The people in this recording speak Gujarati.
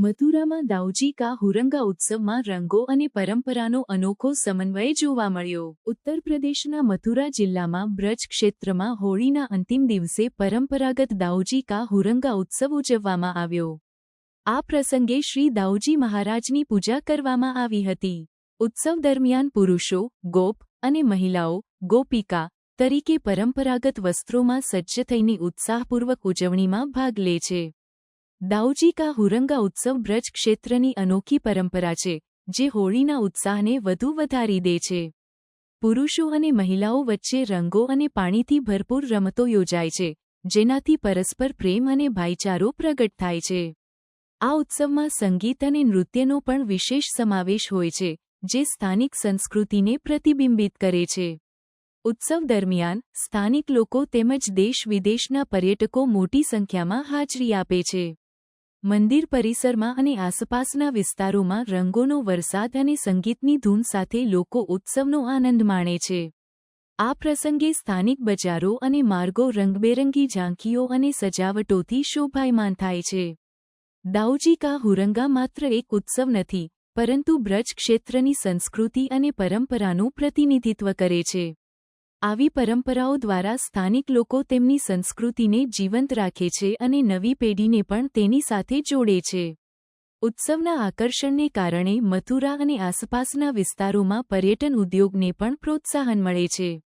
મથુરામાં દાઉજી કા હુરંગા ઉત્સવમાં રંગો અને પરંપરાનો અનોખો સમન્વય જોવા મળ્યો. ઉત્તર પ્રદેશના મથુરા જિલ્લામાં બ્રજ ક્ષેત્રમાં હોળીના અંતિમ દિવસે પરંપરાગત દાઉજી કા હુરંગા ઉત્સવ ઉજવવામાં આવ્યો. આ પ્રસંગે શ્રી દાઉજી મહારાજની પૂજા કરવામાં આવી હતી. ઉત્સવ દરમિયાન પુરુષો, ગોપ અને મહિલાઓ, ગોપિકા તરીકે પરંપરાગત વસ્ત્રોમાં સજ્જ થઈને ઉત્સાહપૂર્વક ઉજવણીમાં ભાગ લે છે. દાઉજી કા હુરંગા ઉત્સવ બ્રજ ક્ષેત્રની અનોખી પરંપરા છે, જે હોળીના ઉત્સાહને વધુ વધારી દે છે. પુરુષો અને મહિલાઓ વચ્ચે રંગો અને પાણીથી ભરપૂર રમતો યોજાય છે, જેનાથી પરસ્પર પ્રેમ અને ભાઈચારો પ્રગટ થાય છે. આ ઉત્સવમાં સંગીત અને નૃત્યનો પણ વિશેષ સમાવેશ હોય છે, જે સ્થાનિક સંસ્કૃતિને પ્રતિબિંબિત કરે છે. ઉત્સવ દરમિયાન, સ્થાનિક લોકો તેમજ દેશ વિદેશના પર્યટકો મોટી સંખ્યામાં હાજરી આપે છે. મંદિર પરિસરમાં અને આસપાસના વિસ્તારોમાં રંગોનો વરસાદ અને સંગીતની ધૂન સાથે લોકો ઉત્સવનો આનંદ માણે છે. આ પ્રસંગે સ્થાનિક બજારો અને માર્ગો રંગબેરંગી ઝાંખીઓ અને સજાવટોથી શોભાયમાન થાય છે. દાઉજી કા હુરંગા માત્ર એક ઉત્સવ નથી, પરંતુ બ્રજ ક્ષેત્રની સંસ્કૃતિ અને પરંપરાનું પ્રતિનિધિત્વ કરે છે. આવી પરંપરાઓ દ્વારા સ્થાનિક લોકો તેમની સંસ્કૃતિને જીવંત રાખે છે અને નવી પેઢીને પણ તેની સાથે જોડે છે. ઉત્સવના આકર્ષણને કારણે મથુરા અને આસપાસના વિસ્તારોમાં પર્યટન ઉદ્યોગને પણ પ્રોત્સાહન મળે છે.